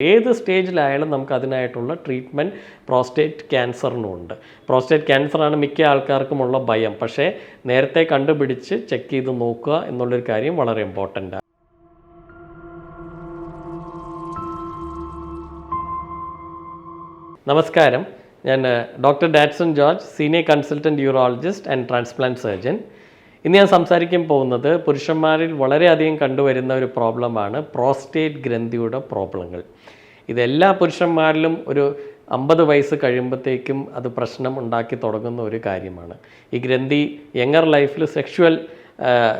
ഏത് സ്റ്റേജിലായാലും നമുക്ക് അതിനായിട്ടുള്ള ട്രീറ്റ്മെന്റ് പ്രോസ്റ്റേറ്റ് ക്യാൻസറിനുണ്ട്. പ്രോസ്റ്റേറ്റ് ക്യാൻസറാണ് മിക്ക ആൾക്കാർക്കുമുള്ള ഭയം. പക്ഷേ നേരത്തെ കണ്ടുപിടിച്ച് ചെക്ക് ചെയ്ത് നോക്കുക എന്നുള്ളൊരു കാര്യം വളരെ ഇമ്പോർട്ടന്റ്. നമസ്കാരം. ഞാൻ doctor Datson George senior consultant urologist and transplant surgeon. ഇന്ന് ഞാൻ സംസാരിക്കാൻ പോകുന്നത് പുരുഷന്മാരിൽ വളരെയധികം കണ്ടുവരുന്ന ഒരു പ്രോബ്ലമാണ് പ്രോസ്റ്റേറ്റ് ഗ്രന്ഥിയുടെ പ്രോബ്ലങ്ങൾ. ഇതെല്ലാ പുരുഷന്മാരിലും ഒരു അമ്പത് വയസ്സ് കഴിയുമ്പോഴത്തേക്കും അത് പ്രശ്നം ഉണ്ടാക്കി തുടങ്ങുന്ന ഒരു കാര്യമാണ്. ഈ ഗ്രന്ഥി യങ്ങർ ലൈഫിൽ സെക്ഷുവൽ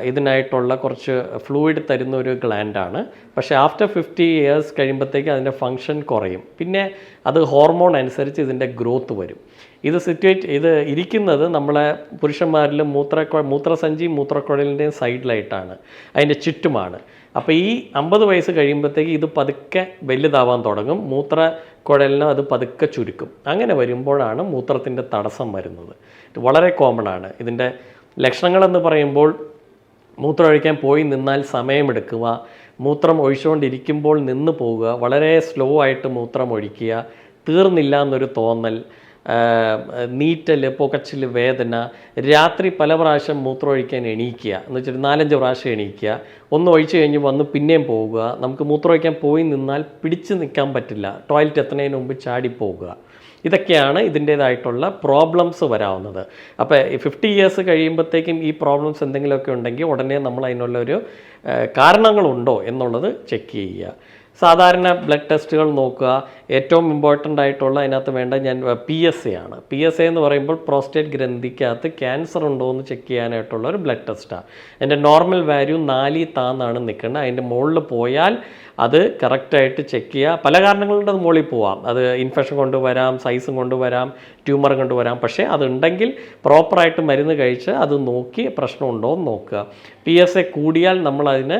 ഇതിനായിട്ടുള്ള കുറച്ച് ഫ്ലൂയിഡ് തരുന്ന ഒരു ഗ്ലാൻഡാണ്. പക്ഷേ ആഫ്റ്റർ ഫിഫ്റ്റി ഇയേഴ്സ് കഴിയുമ്പോഴത്തേക്ക് അതിന്റെ ഫങ്ഷൻ കുറയും. പിന്നെ അത് ഹോർമോൺ അനുസരിച്ച് ഇതിന്റെ ഗ്രോത്ത് വരും. ഇത് സിറ്റുവേറ്റ് ഇത് ഇരിക്കുന്നത് നമ്മളെ പുരുഷന്മാരിൽ മൂത്രക്കൊ മൂത്രസഞ്ചി മൂത്രക്കുഴലിന്റെയും സൈഡിലായിട്ടാണ്. അതിന്റെ ചുറ്റുമാണ്. അപ്പോൾ ഈ അമ്പത് വയസ്സ് കഴിയുമ്പോഴത്തേക്ക് ഇത് പതുക്കെ വലുതാവാൻ തുടങ്ങും. മൂത്ര കുഴലിന് അത് പതുക്കെ ചുരുക്കും. അങ്ങനെ വരുമ്പോഴാണ് മൂത്രത്തിന്റെ തടസ്സം വരുന്നത്. ഇത് വളരെ കോമൺ ആണ്. ഇതിന്റെ ലക്ഷണങ്ങളെന്ന് പറയുമ്പോൾ മൂത്രം ഒഴിക്കാൻ പോയി നിന്നാൽ സമയമെടുക്കുക. മൂത്രം ഒഴിച്ചുകൊണ്ടിരിക്കുമ്പോൾ നിന്ന് പോവുക. വളരെ സ്ലോ ആയിട്ട് മൂത്രം ഒഴിക്കുക. തീർന്നില്ല എന്നൊരു തോന്നൽ. നീറ്റൽ പുകച്ചിൽ വേദന രാത്രി പല പ്രാവശ്യം മൂത്രം ഒഴിക്കാൻ എണീക്കുക. എന്ന് വെച്ചിട്ട് നാലഞ്ച് പ്രാവശ്യം എണീക്കുക. ഒന്ന് ഒഴിച്ചു കഴിഞ്ഞ് വന്ന് പിന്നെയും പോവുക. നമുക്ക് മൂത്രം ഒഴിക്കാൻ പോയി നിന്നാൽ പിടിച്ച് നിൽക്കാൻ പറ്റില്ല. ടോയ്ലറ്റ് എത്തുന്നതിന് മുമ്പ് ചാടി പോവുക. ഇതൊക്കെയാണ് ഇതിന്റേതായിട്ടുള്ള പ്രോബ്ലംസ് വരാവുന്നത്. അപ്പോൾ ഫിഫ്റ്റി ഇയേഴ്സ് കഴിയുമ്പോഴത്തേക്കും ഈ പ്രോബ്ലംസ് എന്തെങ്കിലുമൊക്കെ ഉണ്ടെങ്കിൽ ഉടനെ നമ്മൾ അതിനുള്ളൊരു കാരണങ്ങളുണ്ടോ എന്നുള്ളത് ചെക്ക് ചെയ്യുക. സാധാരണ ബ്ലഡ് ടെസ്റ്റുകൾ നോക്കുക. ഏറ്റവും ഇമ്പോർട്ടന്റ് ആയിട്ടുള്ള അതിനകത്ത് വേണ്ട ഞാൻ പി എസ് എ ആണ്. പി എസ് എ എന്ന് പറയുമ്പോൾ പ്രോസ്റ്റേറ്റ് ഗ്രന്ഥിക്കകത്ത് ക്യാൻസർ ഉണ്ടോ എന്ന് ചെക്ക് ചെയ്യാനായിട്ടുള്ള ഒരു ബ്ലഡ് ടെസ്റ്റാണ് എന്റെ നോർമൽ വാല്യൂ നാലിൽ താന്നാണ് നിൽക്കുന്നത്. അതിന്റെ മുകളിൽ പോയാൽ അത് കറക്റ്റായിട്ട് ചെക്ക് ചെയ്യുക. പല കാരണങ്ങളുണ്ട് അത് മുകളിൽ പോവാം. അത് ഇൻഫെക്ഷൻ കൊണ്ടുവരാം സൈസും കൊണ്ടുവരാം ട്യൂമർ കൊണ്ടുവരാം. പക്ഷേ അതുണ്ടെങ്കിൽ പ്രോപ്പറായിട്ട് മരുന്ന് കഴിച്ച് അത് നോക്കി പ്രശ്നമുണ്ടോ എന്ന് നോക്കുക. പി എസ് എ കൂടിയാൽ നമ്മളതിന്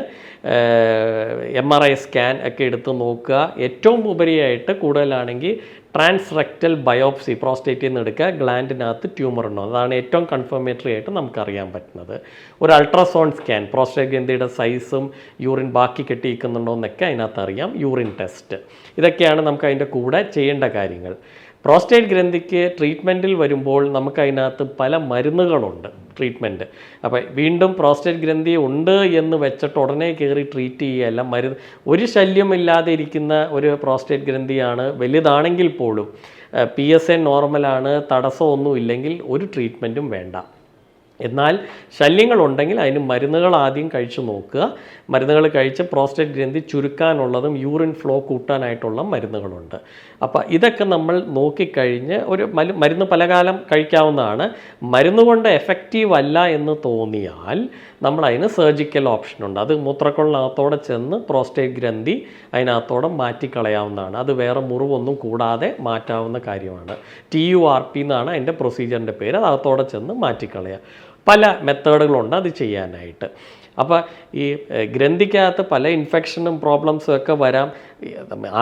എം ആർ ഐ സ്കാൻ ഒക്കെ എടുത്ത് നോക്കുക. ഏറ്റവും ഉപരിയായിട്ട് കൂടുതലാണെങ്കിൽ ട്രാൻസ് റെക്റ്റൽ ബയോപ്സി പ്രോസ്റ്റേറ്റിൽ നിന്ന് എടുക്കുക. ഗ്ലാൻഡിനകത്ത് ട്യൂമർ ഉണ്ടോ? അതാണ് ഏറ്റവും കൺഫർമേറ്ററി ആയിട്ട് നമുക്കറിയാൻ പറ്റുന്നത്. ഒരു അൾട്രാസൗണ്ട് സ്കാൻ പ്രോസ്റ്റേറ്റ് ഗ്രന്ഥിയുടെ സൈസും യൂറിൻ ബാക്കി കെട്ടിയിരിക്കുന്നുണ്ടോ എന്നൊക്കെ അതിനകത്ത് അറിയാം. യൂറിൻ ടെസ്റ്റ് ഇതൊക്കെയാണ് നമുക്ക് അതിന്റെ കൂടെ ചെയ്യേണ്ട കാര്യങ്ങൾ. പ്രോസ്റ്റേറ്റ് ഗ്രന്ഥിക്ക് ട്രീറ്റ്മെന്റിൽ വരുമ്പോൾ നമുക്ക് അതിനകത്ത് പല മരുന്നുകളുണ്ട് ട്രീറ്റ്മെന്റ് അപ്പോൾ വീണ്ടും പ്രോസ്റ്റേറ്റ് ഗ്രന്ഥി ഉണ്ട് എന്ന് വെച്ചിട്ട് ഉടനെ കയറി ട്രീറ്റ് ചെയ്യുകയല്ല മരുന്ന് ഒരു ശല്യമില്ലാതെ ഇരിക്കുന്ന ഒരു പ്രോസ്റ്റേറ്റ് ഗ്രന്ഥിയാണ് വലുതാണെങ്കിൽ പോലും പി എസ് എ നോർമലാണ് തടസ്സമൊന്നും ഇല്ലെങ്കിൽ ഒരു ട്രീറ്റ്മെന്റും വേണ്ട. എന്നാൽ ശല്യങ്ങളുണ്ടെങ്കിൽ അതിന് മരുന്നുകൾ ആദ്യം കഴിച്ചു നോക്കുക. മരുന്നുകൾ കഴിച്ച് പ്രോസ്റ്റേറ്റ് ഗ്രന്ഥി ചുരുക്കാനുള്ളതും യൂറിൻ ഫ്ലോ കൂട്ടാനായിട്ടുള്ള മരുന്നുകളുണ്ട്. അപ്പോൾ ഇതൊക്കെ നമ്മൾ നോക്കിക്കഴിഞ്ഞ് ഒരു മരുന്ന് പലകാലം കഴിക്കാവുന്നതാണ്. മരുന്ന് കൊണ്ട് എഫക്റ്റീവ് അല്ല എന്ന് തോന്നിയാൽ നമ്മൾ അതിന് സർജിക്കൽ ഓപ്ഷൻ ഉണ്ട്. അത് മൂത്രക്കൊള്ളിനകത്തോടെ ചെന്ന് പ്രോസ്റ്റേറ്റ് ഗ്രന്ഥി അതിനകത്തോടെ മാറ്റിക്കളയാവുന്നതാണ്. അത് വേറെ മുറിവൊന്നും കൂടാതെ മാറ്റാവുന്ന കാര്യമാണ്. ടി യു ആർ പി എന്നാണ് അതിന്റെ പ്രൊസീജിയറിന്റെ പേര്. അത് അകത്തോടെ ചെന്ന് മാറ്റിക്കളയുക. പല മെത്തേഡുകളുണ്ട് അത് ചെയ്യാനായിട്ട്. അപ്പോൾ ഈ ഗ്രന്ഥിക്കകത്ത് പല ഇൻഫെക്ഷനും പ്രോബ്ലംസും ഒക്കെ വരാം.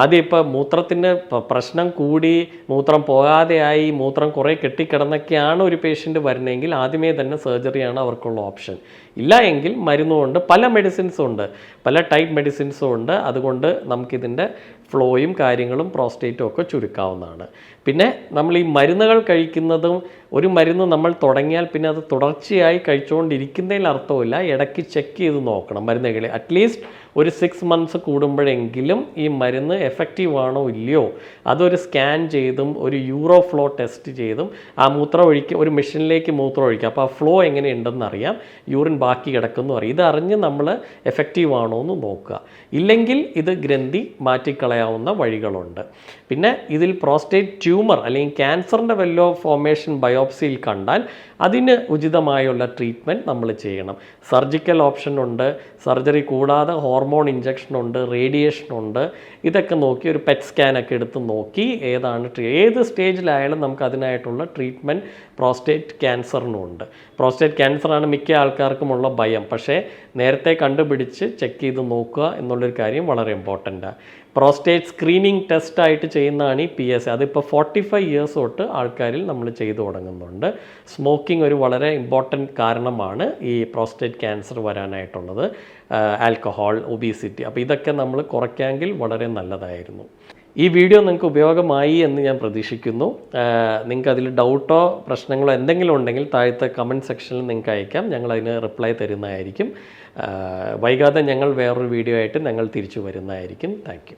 ആദ്യം ഇപ്പോൾ മൂത്രത്തിന് പ്രശ്നം കൂടി മൂത്രം പോകാതെയായി മൂത്രം കുറേ കെട്ടിക്കിടന്നൊക്കെയാണ് ഒരു പേഷ്യന്റ് വരുന്നതെങ്കിൽ ആദ്യമേ തന്നെ സർജറിയാണ് അവർക്കുള്ള ഓപ്ഷൻ. ഇല്ല എങ്കിൽ മരുന്നുകൊണ്ട് പല മെഡിസിൻസും ഉണ്ട് പല ടൈപ്പ് മെഡിസിൻസും ഉണ്ട്. അതുകൊണ്ട് നമുക്കിതിന്റെ ഫ്ലോയും കാര്യങ്ങളും പ്രോസ്റ്റേറ്റും ഒക്കെ ചുരുക്കാവുന്നതാണ്. പിന്നെ നമ്മൾ ഈ മരുന്നുകൾ കഴിക്കുന്നതും ഒരു മരുന്ന് നമ്മൾ തുടങ്ങിയാൽ പിന്നെ അത് തുടർച്ചയായി കഴിച്ചുകൊണ്ടിരിക്കുന്നതിൽ അർത്ഥമില്ല ഇടയ്ക്ക് ചെക്ക് ചെയ്ത് നോക്കണം മരുന്നുകൾ. അറ്റ്ലീസ്റ്റ് ഒരു സിക്സ് മന്ത്സ് കൂടുമ്പോഴെങ്കിലും ഈ മരുന്ന് എഫക്റ്റീവ് ആണോ ഇല്ലയോ? അതൊരു സ്കാൻ ചെയ്തും ഒരു യൂറോ ഫ്ലോ ടെസ്റ്റ് ചെയ്തും ആ മൂത്രം ഒഴിക്ക് ഒരു മെഷീനിലേക്ക് മൂത്രം ഒഴിക്കുക അപ്പോൾ ആ ഫ്ലോ എങ്ങനെയുണ്ടെന്ന് അറിയാം യൂറിൻ ബാക്കി കിടക്കുന്നു അറിയാം. ഇതറിഞ്ഞ് നമ്മൾ എഫക്റ്റീവ് ആണോ എന്ന് നോക്കുക. ഇല്ലെങ്കിൽ ഇത് ഗ്രന്ഥി മാറ്റിക്കളയാവുന്ന വഴികളുണ്ട്. പിന്നെ ഇതിൽ പ്രോസ്റ്റേറ്റ് ട്യൂമർ അല്ലെങ്കിൽ ക്യാൻസറിന്റെ വെല്ലോ ഫോമേഷൻ ബയോപ്സിയിൽ കണ്ടാൽ അതിന് ഉചിതമായുള്ള ട്രീറ്റ്മെന്റ് നമ്മൾ ചെയ്യണം. സർജിക്കൽ ഓപ്ഷൻ ഉണ്ട് സർജറി കൂടാതെ ഹോർമോൺ ഇഞ്ചക്ഷൻ ഉണ്ട് റേഡിയേഷൻ ഉണ്ട് ഇതൊക്കെ നോക്കി ഒരു പെറ്റ് സ്കാനൊക്കെ എടുത്ത് നോക്കി ഏതാണ് ഏത് സ്റ്റേജിലായാലും നമുക്ക് അതിനായിട്ടുള്ള ട്രീറ്റ്മെന്റ് പ്രോസ്റ്റേറ്റ് ക്യാൻസറിനും ഉണ്ട് പ്രോസ്റ്റേറ്റ് ക്യാൻസറാണ് മിക്ക ആൾക്കാർക്കുമുള്ള ഭയം. പക്ഷേ നേരത്തെ കണ്ടുപിടിച്ച് ചെക്ക് ചെയ്ത് നോക്കുക എന്നുള്ളൊരു കാര്യം വളരെ ഇമ്പോർട്ടന്റാണ് പ്രോസ്റ്റേറ്റ് സ്ക്രീനിങ് ടെസ്റ്റ് ആയിട്ട് ചെയ്യുന്നതാണ് ഈ പി എസ് എ അതിപ്പോൾ ഫോർട്ടി ഫൈവ് ഇയേഴ്സ് തൊട്ട് ആൾക്കാരിൽ നമ്മൾ ചെയ്തു തുടങ്ങുന്നുണ്ട്. സ്മോക്കിംഗ് ഒരു വളരെ ഇമ്പോർട്ടന്റ് കാരണമാണ് ഈ പ്രോസ്റ്റേറ്റ് ക്യാൻസർ വരാനായിട്ടുള്ളത്. ആൽക്കഹോൾ ഒബീസിറ്റി അപ്പോൾ ഇതൊക്കെ നമ്മൾ കുറയ്ക്കാമെങ്കിൽ വളരെ നല്ലതായിരുന്നു. ഈ വീഡിയോ നിങ്ങൾക്ക് ഉപയോഗമായി എന്ന് ഞാൻ പ്രതീക്ഷിക്കുന്നു. നിങ്ങൾക്ക് അതിൽ ഡൗട്ടോ പ്രശ്നങ്ങളോ എന്തെങ്കിലും ഉണ്ടെങ്കിൽ താഴത്തെ കമന്റ് സെക്ഷനിൽ നിങ്ങൾക്ക് അയക്കാം. ഞങ്ങൾ അതിന് റിപ്ലൈ തരുന്നതായിരിക്കും. വൈകാതെ ഞങ്ങൾ വേറൊരു വീഡിയോ ആയിട്ട് ഞങ്ങൾ തിരിച്ചു വരുന്നതായിരിക്കും. താങ്ക്